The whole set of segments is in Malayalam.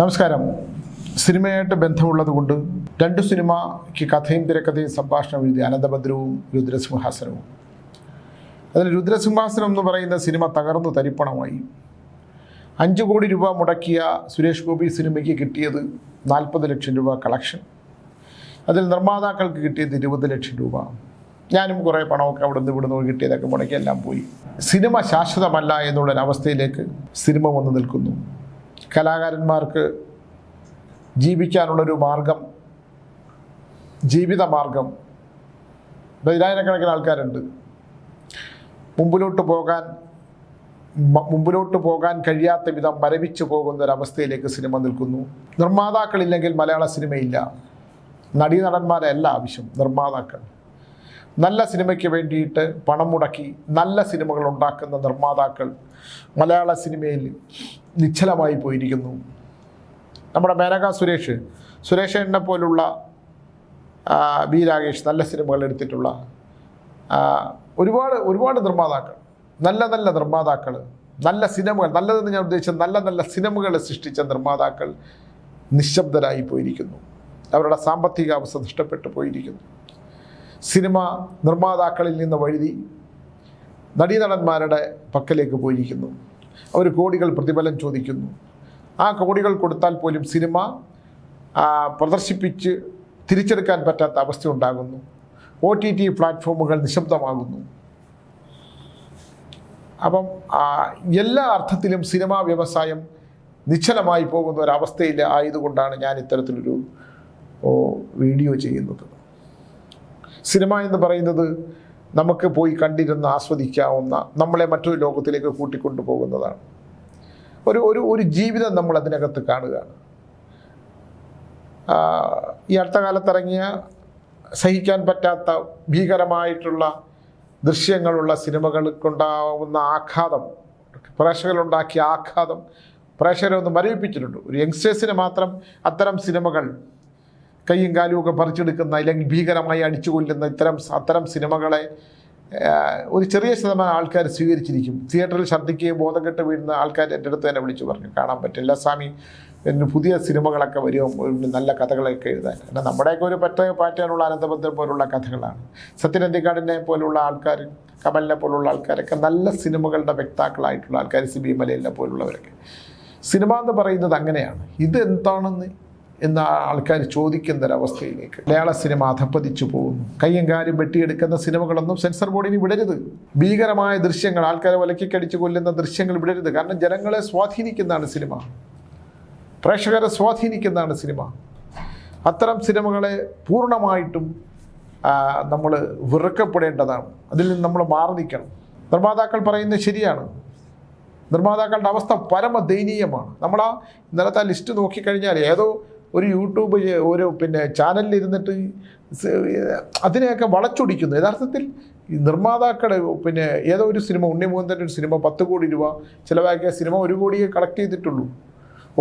നമസ്കാരം. സിനിമയായിട്ട് ബന്ധമുള്ളതുകൊണ്ട് രണ്ട് സിനിമയ്ക്ക് കഥയും തിരക്കഥയും സംഭാഷണം എഴുതി അനന്തഭദ്രവും രുദ്രസിംഹാസനവും. അതിൽ രുദ്രസിംഹാസനം എന്ന് പറയുന്ന സിനിമ തകർന്നു തരിപ്പണമായി. അഞ്ച് കോടി രൂപ മുടക്കിയ സുരേഷ് ഗോപി സിനിമയ്ക്ക് കിട്ടിയത് നാൽപ്പത് ലക്ഷം രൂപ കളക്ഷൻ. അതിൽ നിർമ്മാതാക്കൾക്ക് കിട്ടിയത് ഇരുപത് ലക്ഷം രൂപ. ഞാനും കുറേ പണമൊക്കെ അവിടെ നിന്ന് ഇവിടുന്ന് കിട്ടിയതൊക്കെ മുടക്കി എല്ലാം പോയി. സിനിമ ശാശ്വതമല്ല എന്നുള്ളൊരവസ്ഥയിലേക്ക് സിനിമ വന്നു നിൽക്കുന്നു. കലാകാരന്മാർക്ക് ജീവിക്കാനുള്ളൊരു മാർഗം ജീവിത മാർഗം പതിനായിരക്കണക്കിന് ആൾക്കാരുണ്ട്. മുമ്പിലോട്ട് പോകാൻ മുമ്പിലോട്ട് പോകാൻ കഴിയാത്ത വിധം മരവിച്ചു പോകുന്ന ഒരവസ്ഥയിലേക്ക് സിനിമ നിൽക്കുന്നു. നിർമ്മാതാക്കളില്ലെങ്കിൽ മലയാള സിനിമയില്ല. നടീനടന്മാരല്ല ആവശ്യം നിർമ്മാതാക്കൾ. നല്ല സിനിമയ്ക്ക് വേണ്ടിയിട്ട് പണം മുടക്കി നല്ല സിനിമകൾ ഉണ്ടാക്കുന്ന നിർമ്മാതാക്കൾ മലയാള സിനിമയിൽ നിശ്ചലമായി പോയിരിക്കുന്നു. നമ്മുടെ മേനക സുരേഷ് സുരേഷ് എന്നെ പോലുള്ള ബി രാകേഷ് നല്ല സിനിമകൾ എടുത്തിട്ടുള്ള ഒരുപാട് ഒരുപാട് നിർമ്മാതാക്കൾ നല്ല നല്ല നിർമ്മാതാക്കൾ നല്ല സിനിമകൾ നല്ലതെന്ന് ഞാൻ ഉദ്ദേശിച്ച നല്ല നല്ല സിനിമകൾ സൃഷ്ടിച്ച നിർമ്മാതാക്കൾ നിശബ്ദരായി പോയിരിക്കുന്നു. അവരുടെ സാമ്പത്തിക അവസ്ഥ നഷ്ടപ്പെട്ടു പോയിരിക്കുന്നു. സിനിമ നിർമ്മാതാക്കളിൽ നിന്ന് വഴുതി നടീനടന്മാരുടെ പക്കലേക്ക് പോയിരിക്കുന്നു. അവർ കോടികൾ പ്രതിഫലം ചോദിക്കുന്നു. ആ കോടികൾ കൊടുത്താൽ പോലും സിനിമ പ്രദർശിപ്പിച്ച് തിരിച്ചെടുക്കാൻ പറ്റാത്ത അവസ്ഥ ഉണ്ടാകുന്നു. ഒ ടി ടി പ്ലാറ്റ്ഫോമുകൾ നിശബ്ദമാകുന്നു. അപ്പം എല്ലാ അർത്ഥത്തിലും സിനിമാ വ്യവസായം നിശ്ചലമായി പോകുന്ന ഒരവസ്ഥയിൽ ആയതുകൊണ്ടാണ് ഞാൻ ഇത്തരത്തിലൊരു വീഡിയോ ചെയ്യുന്നത്. സിനിമ എന്ന് പറയുന്നത് നമുക്ക് പോയി കണ്ടിരുന്ന് ആസ്വദിക്കാവുന്ന നമ്മളെ മറ്റൊരു ലോകത്തിലേക്ക് കൂട്ടിക്കൊണ്ടു പോകുന്നതാണ്. ഒരു ഒരു ഒരു ജീവിതം നമ്മൾ അതിനകത്ത് കാണുകയാണ്. ഈ അടുത്ത കാലത്തിറങ്ങിയ സഹിക്കാൻ പറ്റാത്ത ഭീകരമായിട്ടുള്ള ദൃശ്യങ്ങളുള്ള സിനിമകൾക്കുണ്ടാവുന്ന ആഘാതം പ്രേക്ഷകരുണ്ടാക്കിയ ആഘാതം പ്രേക്ഷകരെ ഒന്ന് മരവിപ്പിച്ചിട്ടുണ്ട്. ഒരു യങ്സ്റ്റേഴ്സിന് മാത്രം അത്തരം സിനിമകൾ കൈയും കാലും ഒക്കെ പറിച്ചെടുക്കുന്ന അല്ലെങ്കിൽ ഭീകരമായി അടിച്ചു കൊല്ലുന്ന ഇത്തരം അത്തരം സിനിമകളെ ഒരു ചെറിയ ശതമാനം ആൾക്കാർ സ്വീകരിച്ചിരിക്കും. തിയേറ്ററിൽ ഛർദ്ദിക്കുകയും ബോധം കെട്ട് വീഴുന്ന ആൾക്കാർ എന്റെ അടുത്ത് തന്നെ വിളിച്ചു പറഞ്ഞു കാണാൻ പറ്റില്ല സ്വാമി പിന്നെ പുതിയ സിനിമകളൊക്കെ വരും നല്ല കഥകളൊക്കെ എഴുതാൻ. കാരണം നമ്മുടെയൊക്കെ ഒരു പറ്റ പാറ്റാനുള്ള അനന്തഭദ്രം പോലുള്ള കഥകളാണ്. സത്യനന്ദിക്കാടിനെ പോലുള്ള ആൾക്കാർ കമലിനെ പോലുള്ള ആൾക്കാരൊക്കെ നല്ല സിനിമകളുടെ വ്യക്താക്കളായിട്ടുള്ള ആൾക്കാർ സി ബി മലയിലെ പോലുള്ളവരൊക്കെ. സിനിമ എന്ന് പറയുന്നത് അങ്ങനെയാണ്. ഇത് എന്താണെന്ന് എന്ന ആൾക്കാർ ചോദിക്കുന്ന ഒരവസ്ഥയിലേക്ക് മലയാള സിനിമ അധപ്പതിച്ചു പോകുന്നു. കയ്യും കാലും വെട്ടിയെടുക്കുന്ന സിനിമകളൊന്നും സെൻസർ ബോർഡിന് വിടരുത്. ഭീകരമായ ദൃശ്യങ്ങൾ ആൾക്കാരെ ഒലക്കിക്കടിച്ച് കൊല്ലുന്ന ദൃശ്യങ്ങൾ വിടരുത്. കാരണം ജനങ്ങളെ സ്വാധീനിക്കുന്നതാണ് സിനിമ. പ്രേക്ഷകരെ സ്വാധീനിക്കുന്നതാണ് സിനിമ. അത്തരം സിനിമകളെ പൂർണമായിട്ടും നമ്മൾ വെറുക്കപ്പെടേണ്ടതാണ്. അതിൽ നിന്ന് നമ്മൾ മാറി നിൽക്കണം. നിർമ്മാതാക്കൾ പറയുന്നത് ശരിയാണ്. നിർമ്മാതാക്കളുടെ അവസ്ഥ പരമ പരമദയനീയമാണ്. നമ്മൾ ആ ഇന്നലത്തെ ആ ലിസ്റ്റ് നോക്കിക്കഴിഞ്ഞാൽ ഏതോ ഒരു യൂട്യൂബ് ഒരു പിന്നെ ചാനലിൽ ഇരുന്നിട്ട് അതിനെയൊക്കെ വളച്ചൊടിക്കുന്നു. യഥാർത്ഥത്തിൽ നിർമ്മാതാക്കളെ പിന്നെ ഏതോ ഒരു സിനിമ ഉണ്ണിമുഖന്റെ ഒരു സിനിമ പത്ത് കോടി രൂപ ചിലവാക്കിയ സിനിമ ഒരു കോടിയെ കളക്ട് ചെയ്തിട്ടുള്ളൂ.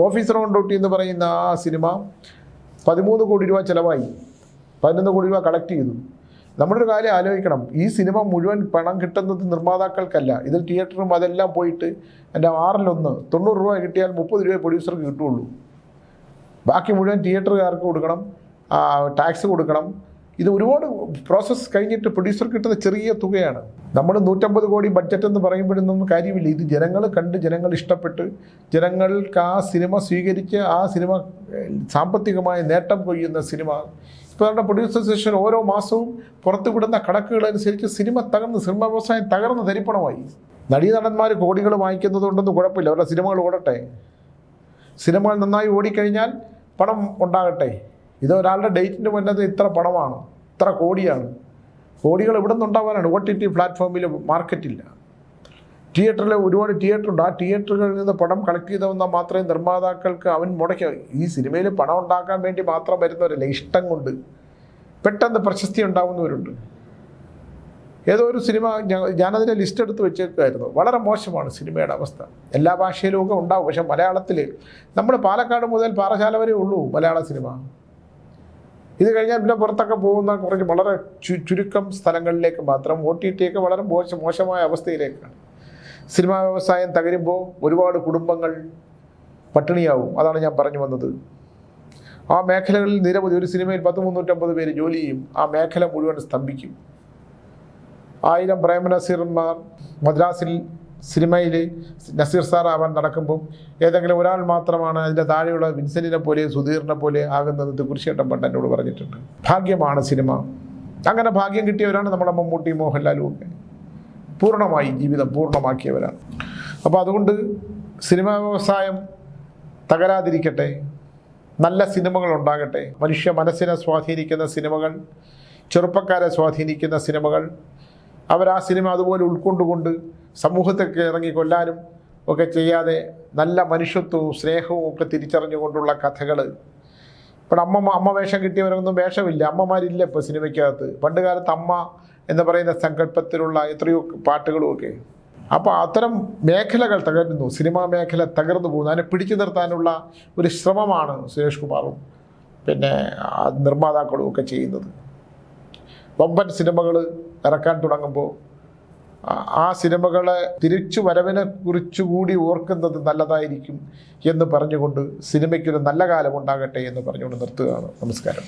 ഓഫീസർ കൊണ്ടോട്ടി എന്ന് പറയുന്ന ആ സിനിമ പതിമൂന്ന് കോടി രൂപ ചിലവായി. പതിനൊന്ന് കോടി രൂപ കളക്ട് ചെയ്തു. നമ്മളൊരു കാര്യം ആലോചിക്കണം. ഈ സിനിമ മുഴുവൻ പണം കിട്ടുന്നത് നിർമ്മാതാക്കൾക്കല്ല. ഇതിൽ തിയേറ്ററും അതെല്ലാം പോയിട്ട് എന്റെ ആറിലൊന്ന് തൊണ്ണൂറ് രൂപ കിട്ടിയാൽ മുപ്പത് രൂപ പ്രൊഡ്യൂസർക്ക് കിട്ടുള്ളൂ ബാക്കി മുഴുവൻ തിയേറ്ററുകാർക്ക് കൊടുക്കണം ടാക്സ് കൊടുക്കണം. ഇത് ഒരുപാട് പ്രോസസ്സ് കഴിഞ്ഞിട്ട് പ്രൊഡ്യൂസർ കിട്ടുന്ന ചെറിയ തുകയാണ്. നമ്മൾ നൂറ്റമ്പത് കോടി ബഡ്ജറ്റ് എന്ന് പറയുമ്പോഴൊന്നും കാര്യമില്ല. ഇത് ജനങ്ങൾ കണ്ട് ജനങ്ങൾ ഇഷ്ടപ്പെട്ട് ജനങ്ങൾക്ക് ആ സിനിമ സ്വീകരിച്ച് ആ സിനിമ സാമ്പത്തികമായ നേട്ടം കൊയ്യുന്ന സിനിമ. ഇപ്പോൾ നമ്മുടെ പ്രൊഡ്യൂസർ സെഷൻ ഓരോ മാസവും പുറത്തു വിടുന്ന കണക്കുകളനുസരിച്ച് സിനിമ തകർന്ന് സിനിമ വ്യവസായം തകർന്ന് തരിപ്പണമായി. നടീനടന്മാർ കോടികൾ വാങ്ങിക്കുന്നതുകൊണ്ടൊന്നും കുഴപ്പമില്ല. അവരുടെ സിനിമകൾ ഓടട്ടെ. സിനിമകൾ നന്നായി ഓടിക്കഴിഞ്ഞാൽ പണം ഉണ്ടാകട്ടെ. ഇത് ഒരാളുടെ ഡേറ്റിന് മുന്നത് ഇത്ര പണമാണ് ഇത്ര കോടിയാണ്. കോടികൾ ഇവിടെ നിന്നുണ്ടാവാനാണ് ഒ ടി ടി പ്ലാറ്റ്ഫോമിൽ മാർക്കറ്റില്ല തിയേറ്ററിൽ ഒരുപാട് തിയേറ്റർ ഉണ്ട്. ആ തിയേറ്ററുകളിൽ നിന്ന് പണം കളക്ട് ചെയ്തവന്നാൽ മാത്രമേ നിർമ്മാതാക്കൾക്ക് അവൻ മുടക്കി. ഈ സിനിമയിൽ പണം ഉണ്ടാക്കാൻ വേണ്ടി മാത്രം വരുന്നവരല്ല? ഇഷ്ടം കൊണ്ട്. പെട്ടെന്ന് പ്രശസ്തി ഉണ്ടാവുന്നവരുണ്ട്. ഏതോ ഒരു സിനിമ ഞാനതിന്റെ ലിസ്റ്റ് എടുത്ത് വെച്ചേക്കുമായിരുന്നു വളരെ മോശമാണ് സിനിമയുടെ അവസ്ഥ. എല്ലാ ഭാഷയിലും ഒക്കെ ഉണ്ടാവും. പക്ഷെ മലയാളത്തിൽ നമ്മൾ പാലക്കാട് മുതൽ പാറശാല വരെ ഉള്ളൂ മലയാള സിനിമ. ഇത് കഴിഞ്ഞാൽ പിന്നെ പുറത്തൊക്കെ പോകുന്ന കുറച്ച് വളരെ ചുരുക്കം സ്ഥലങ്ങളിലേക്ക് മാത്രം ഒ ടി ടി ഒക്കെ വളരെ മോശം മോശമായ അവസ്ഥയിലേക്കാണ്. സിനിമാ വ്യവസായം തകരുമ്പോൾ ഒരുപാട് കുടുംബങ്ങൾ പട്ടിണിയാവും. അതാണ് ഞാൻ പറഞ്ഞു വന്നത്. ആ മേഖലകളിൽ നിരവധി ഒരു സിനിമയിൽ പത്ത് മുന്നൂറ്റമ്പത് പേര് ജോലി ചെയ്യും. ആ മേഖല മുഴുവൻ സ്തംഭിക്കും. ആയിരം പ്രേമ നസീർമാർ മദ്രാസിൽ സിനിമയിൽ നസീർ സാർ ആവാൻ നടക്കുമ്പോൾ ഏതെങ്കിലും ഒരാൾ മാത്രമാണ് അതിന്റെ താഴെയുള്ള വിൻസെന്റിനെ പോലെ സുധീറിനെ പോലെ ആകുന്നത് കുരിശേട്ടൻ പണ്ട് എന്നോട് പറഞ്ഞിട്ടുണ്ട്. ഭാഗ്യമാണ് സിനിമ. അങ്ങനെ ഭാഗ്യം കിട്ടിയവരാണ് നമ്മുടെ മമ്മൂട്ടി മോഹൻലാലും ഒക്കെ. പൂർണമായി ജീവിതം പൂർണമാക്കിയവരാണ്. അപ്പോൾ അതുകൊണ്ട് സിനിമാ വ്യവസായം തകരാതിരിക്കട്ടെ. നല്ല സിനിമകൾ ഉണ്ടാകട്ടെ. മനുഷ്യ മനസ്സിനെ സ്വാധീനിക്കുന്ന സിനിമകൾ ചെറുപ്പക്കാരെ സ്വാധീനിക്കുന്ന സിനിമകൾ അവർ ആ സിനിമ അതുപോലെ ഉൾക്കൊണ്ടുകൊണ്ട് സമൂഹത്തൊക്കെ ഇറങ്ങി കൊല്ലാനും ഒക്കെ ചെയ്യാതെ നല്ല മനുഷ്യത്വവും സ്നേഹവും ഒക്കെ തിരിച്ചറിഞ്ഞുകൊണ്ടുള്ള കഥകൾ ഇപ്പോൾ അമ്മ അമ്മ വേഷം കിട്ടിയവരൊന്നും വേഷമില്ല. അമ്മമാരില്ല ഇപ്പോൾ സിനിമയ്ക്കകത്ത്. പണ്ട് കാലത്ത് അമ്മ എന്ന് പറയുന്ന സങ്കല്പത്തിലുള്ള എത്രയോ പാട്ടുകളുമൊക്കെ. അപ്പോൾ അത്തരം മേഖലകൾ തകരുന്നു. സിനിമാ മേഖല തകർന്നു പോകുന്നു. അതിനെ പിടിച്ചു നിർത്താനുള്ള ഒരു ശ്രമമാണ് സുരേഷ് കുമാറും പിന്നെ നിർമ്മാതാക്കളും ഒക്കെ ചെയ്യുന്നത്. വമ്പൻ സിനിമകൾ ഇറക്കാൻ തുടങ്ങുമ്പോൾ ആ- സിനിമകളെ തിരിച്ചു വരവിനെ കുറിച്ചുകൂടി ഓർക്കുന്നത് നല്ലതായിരിക്കും എന്ന് പറഞ്ഞുകൊണ്ട് സിനിമയ്ക്കൊരു നല്ല കാലം ഉണ്ടാകട്ടെ എന്ന് പറഞ്ഞുകൊണ്ട് നിർത്തുകയാണ്. നമസ്കാരം.